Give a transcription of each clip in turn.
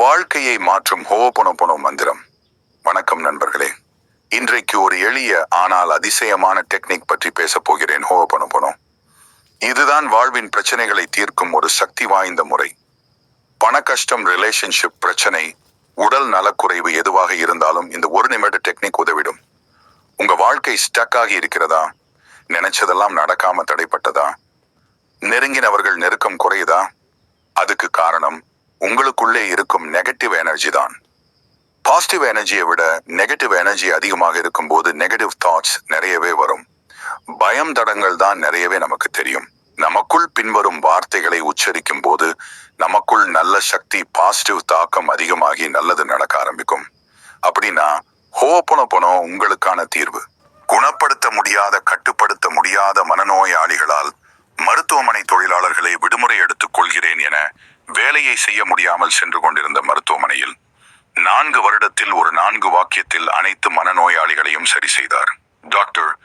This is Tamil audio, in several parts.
வாழ்க்கையை மாற்றும் ஹோபொனொபொனோ மந்திரம். வணக்கம் நண்பர்களே. இன்றைக்கு ஒரு எளிய ஆனால் அதிசயமான டெக்னிக் பற்றி பேசப் போகிறேன் ஹோபொனொபொனோ இதுதான் வாழ்வின் பிரச்சனைகளை தீர்க்கும் ஒரு சக்தி வாய்ந்த முறை. பண கஷ்டம் ரிலேஷன்ஷிப் பிரச்சனை உடல் நலக்குறைவு எதுவாக இருந்தாலும் இந்த ஒரு நிமிட டெக்னிக் உதவிடும். உங்க வாழ்க்கை ஸ்டக் ஆகி இருக்கிறதா? நினைச்சதெல்லாம் நடக்காம தடைப்பட்டதா? நெருங்கினவர்கள் நெருக்கம் குறையுதா? அதுக்கு காரணம் உங்களுக்குள்ளே இருக்கும் நெகட்டிவ் எனர்ஜி தான். பாசிட்டிவ் எனர்ஜியை விட நெகட்டிவ் எனர்ஜி அதிகமாக இருக்கும்போது நெகட்டிவ் தாட்ஸ் நிறையவே வரும். பயம் தடங்கள் தான் நிறையவே நமக்கு தெரியும். நமக்குள் பின்வரும் வார்த்தைகளை உச்சரிக்கும் போது நமக்குள் நல்ல சக்தி பாசிட்டிவ் தாக்கம் அதிகமாகி நல்லது நடக்க ஆரம்பிக்கும். அப்படின்னா ஹோப்பனொப்பனோ உங்களுக்கான தீர்வு. குணப்படுத்த முடியாத கட்டுப்படுத்த முடியாத மனநோயாளிகளால் மருத்துவமனை தொழிலாளர்களை விடுமுறை எடுத்துக் கொள்கிறேன் வேலையை செய்ய முடியாமல் சென்று கொண்டிருந்த மருத்துவமனையில் நான்கு வருடத்தில் ஒரு நான்கு வாக்கியத்தில் அனைத்து மனநோயாளிகளையும் சரி செய்தார். டாக்டர்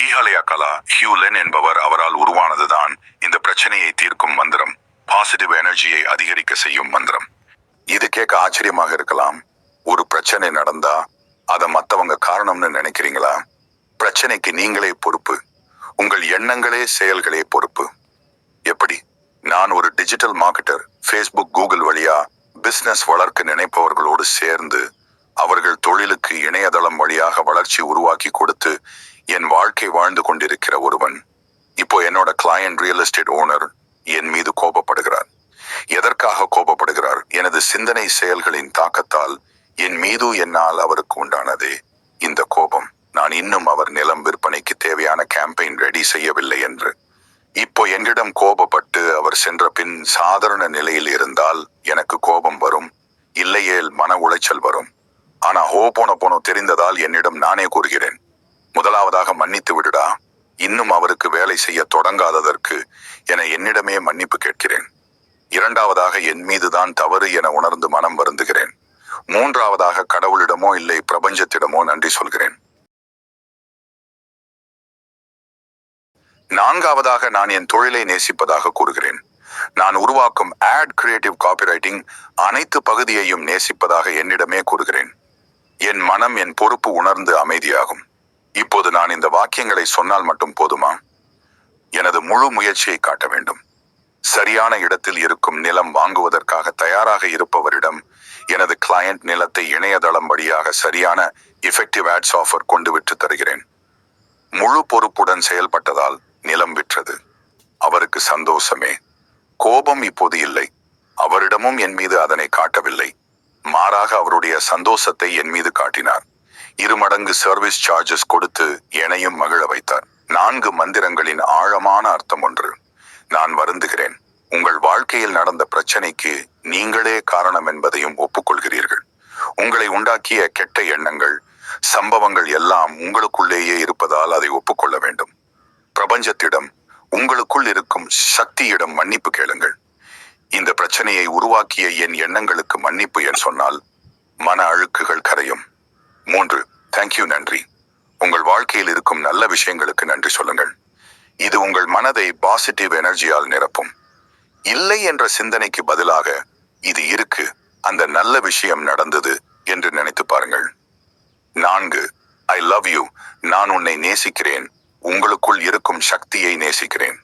ஈஹலயா கலா ஹியூலென் என்பவர் அவரால் உருவானதுதான் இந்த பிரச்சனையை தீர்க்கும் மந்திரம். பாசிட்டிவ் எனர்ஜியை அதிகரிக்க செய்யும் மந்திரம். இது கேட்க ஆச்சரியமாக இருக்கலாம். ஒரு பிரச்சனை நடந்தா அதை மத்தவங்க காரணம்னு நினைக்கிறீங்களா? பிரச்சனைக்கு நீங்களே பொறுப்பு. உங்கள் எண்ணங்களே செயல்களே பொறுப்பு. எப்படி? நான் ஒரு டிஜிட்டல் மார்க்கெட்டர். ஃபேஸ்புக் கூகுள் வழியா பிசினஸ் வளர்க்க நினைப்பவர்களோடு சேர்ந்து அவர்கள் தொழிலுக்கு இணையதளம் வழியாக வளர்ச்சி உருவாக்கி கொடுத்து என் வாழ்க்கை வாழ்ந்து கொண்டிருக்கிற ஒருவன். இப்போ என்னோட கிளையண்ட் ரியல் எஸ்டேட் ஓனர் என் மீது கோபப்படுகிறார். எதற்காக கோபப்படுகிறார்? எனது சிந்தனை செயல்களின் தாக்கத்தால் என் மீது என்னால் அவருக்கு உண்டானதே இந்த கோபம். நான் இன்னும் அவர் நிலம் விற்பனைக்கு தேவையான கேம்பெயின் ரெடி செய்யவில்லை என்று. இப்போ எங்கிடம் கோபப்பட்டு அவர் சென்ற பின் சாதாரண நிலையில் இருந்தால் எனக்கு கோபம் வரும் இல்லையேல் மன உளைச்சல் வரும். ஆனா ஹோ போன போனோ தெரிந்ததால் என்னிடம் நானே கூறுகிறேன். முதலாவதாக மன்னித்து விடுடா. இன்னும் அவருக்கு வேலை செய்ய தொடங்காததற்கு என என்னிடமே மன்னிப்பு கேட்கிறேன். இரண்டாவதாக என் மீதுதான் தவறு என உணர்ந்து மனம் வருந்துகிறேன். மூன்றாவதாக கடவுளிடமோ இல்லை பிரபஞ்சத்திடமோ நன்றி சொல்கிறேன். நான்காவதாக நான் என் தொழிலை நேசிப்பதாக கூறுகிறேன். நான் உருவாக்கும் ஆட் கிரியேட்டிவ் காப்பிரைட்டிங் அனைத்து பகுதியையும் நேசிப்பதாக என்னிடமே கூறுகிறேன். என் மனம் என் பொறுப்பு உணர்ந்து அமைதியாகும். இப்போது நான் இந்த வாக்கியங்களை சொன்னால் மட்டும் போதுமா? எனது முழு முயற்சியை காட்ட வேண்டும். சரியான இடத்தில் இருக்கும் நிலம் வாங்குவதற்காக தயாராக இருப்பவரிடம் எனது கிளையண்ட் நிலத்தை இணையதளம் வழியாக சரியான இஃபெக்டிவ் ஆட்ஸ் ஆஃபர் கொண்டு விட்டு தருகிறேன். முழு பொறுப்புடன் செயல்பட்டதால் நிலம் விற்றது. அவருக்கு சந்தோஷமே. கோபம் இப்போது இல்லை. அவரிடமும் என் மீது அதனை காட்டவில்லை. மாறாக அவருடைய சந்தோஷத்தை என் மீது காட்டினார். இருமடங்கு சர்வீஸ் சார்ஜஸ் கொடுத்து என்னையும் மகிழ வைத்தார். நான்கு மந்திரங்களின் ஆழமான அர்த்தம் ஒன்று. நான் வருந்துகிறேன். உங்கள் வாழ்க்கையில் நடந்த பிரச்சனைக்கு நீங்களே காரணம் என்பதையும் ஒப்புக்கொள்கிறீர்கள். உங்களை உண்டாக்கிய கெட்ட எண்ணங்கள் சம்பவங்கள் எல்லாம் உங்களுக்குள்ளேயே இருப்பதால் அதை ஒப்புக்கொள்ள வேண்டும். பிரபஞ்சத்திடம் உங்களுக்குள் இருக்கும் சக்தியிடம் மன்னிப்பு கேளுங்கள். இந்த பிரச்சனையை உருவாக்கிய என் எண்ணங்களுக்கு மன்னிப்பு என் சொன்னால் மன அழுக்குகள் கரையும். மூன்று தேங்க்யூ நன்றி. உங்கள் வாழ்க்கையில் இருக்கும் நல்ல விஷயங்களுக்கு நன்றி சொல்லுங்கள். இது உங்கள் மனதை பாசிட்டிவ் எனர்ஜியால் நிரப்பும். இல்லை என்ற சிந்தனைக்கு பதிலாக இது இருக்கு அந்த நல்ல விஷயம் நடந்தது என்று நினைத்து பாருங்கள். நான்கு ஐ லவ் யூ நான் உன்னை நேசிக்கிறேன். உங்களுக்குள் இருக்கும் சக்தியை நேசிக்கிறேன்.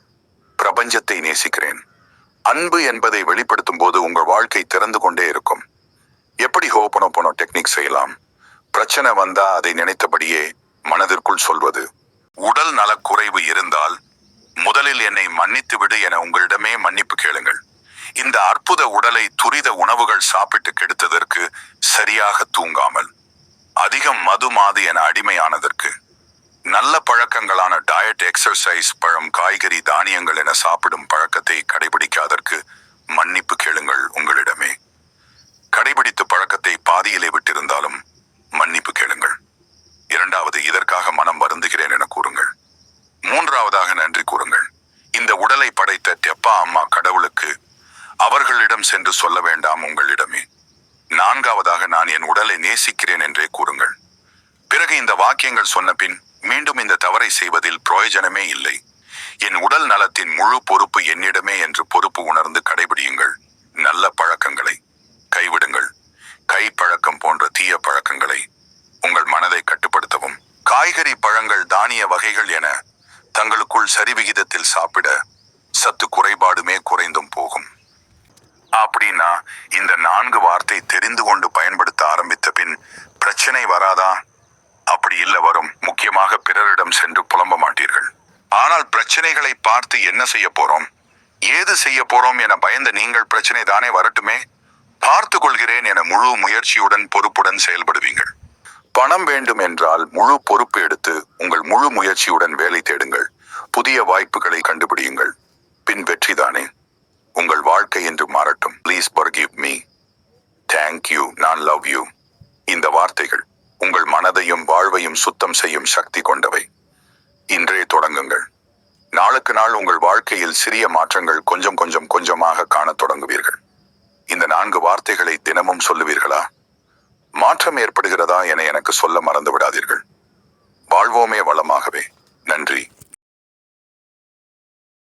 பிரபஞ்சத்தை நேசிக்கிறேன். அன்பு என்பதை வெளிப்படுத்தும் போது உங்கள் வாழ்க்கை திறந்து கொண்டே இருக்கும். எப்படி ஹோப்பனோ போனோ டெக்னிக் செய்யலாம். பிரச்சனை வந்தா அதை நினைத்தபடியே மனதிற்குள் சொல்வது. உடல் நலக்குறைவு இருந்தால் முதலில் என்னை மன்னித்து விடு என உங்களிடமே மன்னிப்பு கேளுங்கள். இந்த அற்புத உடலை துரித உணவுகள் சாப்பிட்டு கெடுத்ததற்கு சரியாக தூங்காமல் அதிகம் மது மாது என அடிமையானதற்கு நல்ல பழக்கங்களான டயட் எக்ஸசைஸ் பழம் காய்கறி தானியங்கள் என சாப்பிடும் பழக்கத்தை கடைபிடிக்காதற்கு மன்னிப்பு கேளுங்கள் உங்களிடமே. கடைபிடித்து பழக்கத்தை பாதியிலே விட்டிருந்தாலும் மன்னிப்பு கேளுங்கள். இரண்டாவது இதற்காக மனம் வருந்துகிறேன் என கூறுங்கள். மூன்றாவதாக நன்றி கூறுங்கள். இந்த உடலை படைத்த டெப்பா அம்மா கடவுளுக்கு அவர்களிடம் சென்று சொல்ல வேண்டாம் உங்களிடமே. நான்காவதாக நான் என் உடலை நேசிக்கிறேன் என்றே கூறுங்கள். பிறகு இந்த வாக்கியங்கள் சொன்ன பின் மீண்டும் இந்த தவறை செய்வதில் பிரயோஜனமே இல்லை. என் உடல் நலத்தின் முழு பொறுப்பு என்னிடமே என்று பொறுப்பு உணர்ந்து கடைபிடியுங்கள். நல்ல பழக்கங்களை கைவிடுங்கள். கை பழக்கம் போன்ற தீய பழக்கங்களை உங்கள் மனதை கட்டுப்படுத்தவும். காய்கறி பழங்கள் தானிய வகைகள் என தங்களுக்குள் சரிவிகிதத்தில் சாப்பிட சத்து குறைபாடுமே குறைந்தும் போகும். அப்படின்னா இந்த நான்கு வார்த்தை தெரிந்து கொண்டு பயன்படுத்த ஆரம்பித்த பின் பிரச்சனை வராதா? இல்ல வரும் முக்கியமாக பிறரிடம் சென்று புலம்ப மாட்டீர்கள். ஆனால் பிரச்சனைகளை பார்த்து என்ன செய்ய போறோம்? ஏது செய்ய போறோம் என பயந்த நீங்கள் பிரச்சனை தானே வரட்டுமே? பார்த்து கொள்கிறேன் என முழு முயற்சியுடன் பொறுப்புடன் செயல்படுவீங்கள் பணம் வேண்டும் என்றால் முழு பொறுப்பு எடுத்து உங்கள் முழு முயற்சியுடன் வேலை தேடுங்கள். புதிய வாய்ப்புகளை கண்டுபிடியுங்கள். பின் வெற்றிதானே உங்கள் வாழ்க்கை என்று மாறட்டும். Please forgive me thank you நான் லவ் யூ இந்த வார்த்தைகள். உங்கள் மனதையும் வாழ்வையும் சுத்தம் செய்யும் சக்தி கொண்டவை. இன்றே தொடங்குங்கள். நாளுக்கு நாள் உங்கள் வாழ்க்கையில் சிறிய மாற்றங்கள் கொஞ்சம் கொஞ்சம் கொஞ்சமாக காணத் தொடங்குவீர்கள். இந்த நான்கு வார்த்தைகளை தினமும் சொல்லுவீர்களா? மாற்றம் ஏற்படுகிறதா என எனக்கு சொல்ல மறந்து விடாதீர்கள் வாழ்வோமே வளமாகவே. நன்றி.